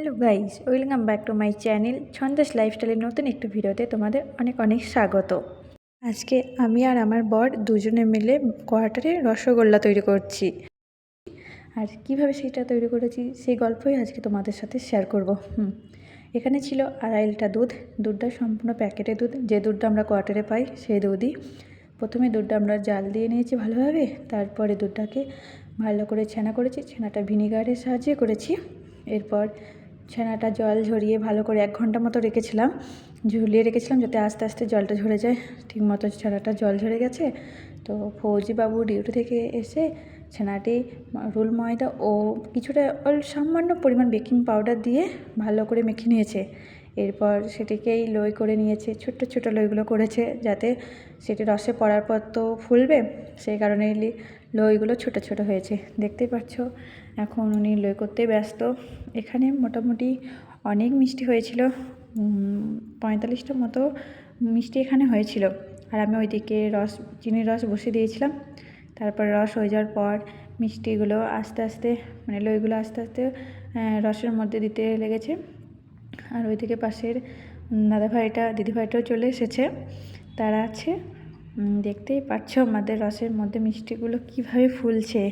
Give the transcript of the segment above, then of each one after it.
Hello guys welcome back to my channel Chhandas লাইফস্টাইলের নতুন একটু ভিডিওতে তোমাদের অনেক অনেক স্বাগত। আজকে আমি আর আমার বর দুজনে মিলে কোয়ার্টারে রসগোল্লা তৈরি করছি। আর কীভাবে সেটা তৈরি করেছি সেই গল্পই আজকে তোমাদের সাথে শেয়ার করব। হুম, এখানে ছিল আড়াই লিটার দুধ, দুধটা সম্পূর্ণ প্যাকেটের দুধ, যে দুধটা আমরা কোয়ার্টারে পাই সেই দুধই। প্রথমে দুধটা আমরা জাল দিয়ে নিয়েছি ভালোভাবে, তারপরে দুধটাকে ভালো করে ছানা করেছি, ছানাটা ভিনিগারের সাহায্যে করেছি। এরপর ছানাটা জল ঝরিয়ে ভালো করে এক ঘণ্টা মতো রেখেছিলাম, ঝুলিয়ে রেখেছিলাম যাতে আস্তে আস্তে জলটা ঝরে যায়। ঠিক মতো ছানাটা জল ঝরে গেছে। তো ফৌজিবাবু ডিউটি থেকে এসে ছানাটি রুল ময়দা ও কিছুটা অল্প সামান্য পরিমাণ বেকিং পাউডার দিয়ে ভালো করে মেখে নিয়েছে। এরপর সেটিকেই লই করে নিয়েছে, ছোট্ট ছোট লইগুলো করেছে যাতে সেটি রসে পড়ার পর তো ফুলবে। সেই কারণে লইগুলো ছোট ছোট হয়েছে। দেখতে পাচ্ছ? এখন উনি লই করতে ব্যস্ত। এখানে মোটামুটি অনেক মিষ্টি হয়েছিল। পঁয়তাল্লিশটা মতো মিষ্টি এখানে হয়েছিল। আর আমি ওইদিকে রস, চিনির রস বসিয়ে দিয়েছিলাম। তারপর রস হয়ে যাওয়ার পর মিষ্টিগুলো আস্তে আস্তে মানে লইগুলো আস্তে আস্তে রসের মধ্যে দিতে লেগেছে। আর ওইদিকে পাশের দাদাভাইটা, দিদিভাইটাও চলে এসেছে। তারা আছে। দেখতেই পাচ্ছ আমাদের রসের মধ্যে মিষ্টিগুলো কীভাবে ফুলছে।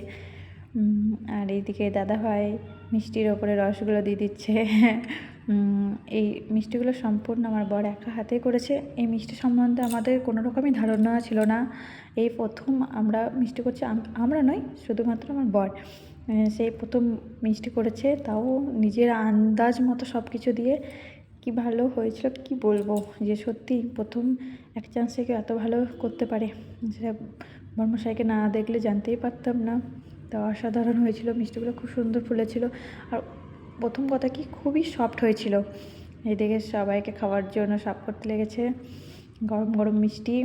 আর এইদিকে দাদাভাই মিষ্টির ওপরে রসগুলো দিয়ে দিচ্ছে। এই মিষ্টিগুলো সম্পূর্ণ আমার বর একা হাতে করেছে। এই মিষ্টি সম্বন্ধে আমাদের কোনো রকমই ধারণা ছিল না। এই প্রথম আমরা মিষ্টি করছি আমরা নয় শুধুমাত্র আমার বর। সেই প্রথম মিষ্টি করেছে, তাও নিজের আন্দাজ মতো সব কিছু দিয়ে কি ভালো হয়েছিল কি বলব? যে সত্যি প্রথম এক চান্সে কেউ এত ভালো করতে পারে। সেটা বর্মশাইকে না দেখলে জানতেই পারতাম না। তা অসাধারণ হয়েছিল, মিষ্টিগুলো খুব সুন্দর ফুলেছিল। আর প্রথম কথা কি, খুবই সফট হয়েছিল। এদিকে সবাইকে খাওয়ার জন্য সাফ করতে লেগেছে। গরম গরম মিষ্টি।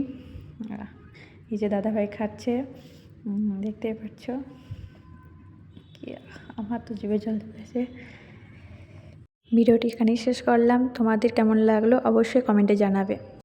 এই যে দাদাভাই খাচ্ছে। দেখতেই পাচ্ছ। কি আমার তো জীবে জল ধরেছে। ভিডিওটি এখানেই শেষ করলাম। তোমাদের কেমন লাগল অবশ্যই কমেন্টে জানাবে।